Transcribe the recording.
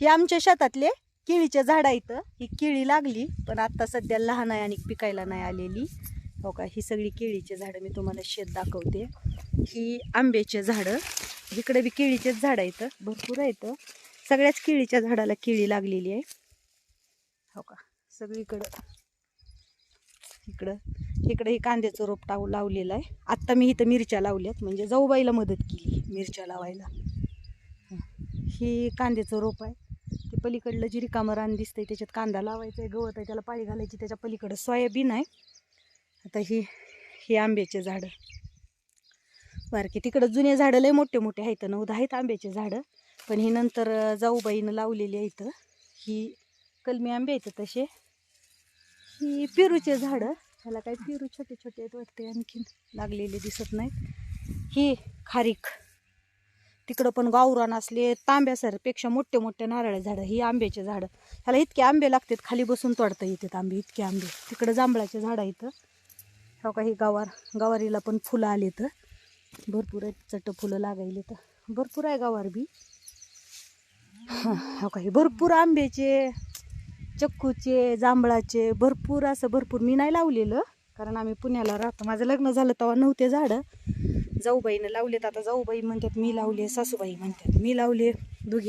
हे आमच्या शेतातले केळीच्या झाड आहेत. ही केळी लागली पण आता सध्या लहान आहे आणि पिकायला नाही आलेली. हो का ही सगळी केळीचे झाडं मी तुम्हाला शेत दाखवते. ही आंब्याचे झाडं इकडे बी केळीचेच झाडं आहेत भरपूर आहेत. सगळ्याच केळीच्या झाडाला केळी लागलेली आहे. हो का सगळीकडं इकडं इकडे ही कांद्याचं रोप टाव लावलेलं आहे. आत्ता मी इथं मिरच्या लावल्यात म्हणजे जाऊबाईला मदत केली मिरच्या लावायला. ही कांद्याचं रोप आहे. पलीकडलं जी रिकामं रान दिसतंय त्याच्यात कांदा लावायचा आहे गवत आहे त्याला पाळी घालायची त्याच्या पलीकडं सोयाबीन आहे. आता ही ही आंब्याचे झाडं. बारकी तिकडं जुने झाडं लय मोठे मोठे आहेत नऊ दहा आहेत आंब्याचे झाडं. पण ही नंतर जाऊबाईनं लावलेली आहेत ही कलमी आंबे आहेत तसे. ही पेरूचे झाडं. ह्याला काही पेरू छोटे छोटे आहेत वाटते आणखीन लागलेले दिसत नाहीत. ही खारीक. तिकडं पण गावरान असले तांब्यासारपेक्षा मोठे मोठे नारळ झाडं ही आंब्याचे झाडं. ह्याला इतके आंबे लागतात खाली बसून तोडता येतात आंबे इतके आंबे. तिकडं जांभळाचे झाडं इथं. हो का गावार गवार गवारीला पण फुलं आलेत. भरपूर आहेत चट फुलं लागायले तर भरपूर आहे गावार बी. हो का हे भरपूर आंब्याचे चक्कूचे जांभळाचे भरपूर असं भरपूर मी नाही लावलेलं. कारण आम्ही पुण्याला राहतो. माझं लग्न झालं तेव्हा नव्हते झाडं. जाऊबाईनं लावलेत. आता जाऊबाई म्हणतात मी लावले सासूबाई म्हणतात मी लावले दोघी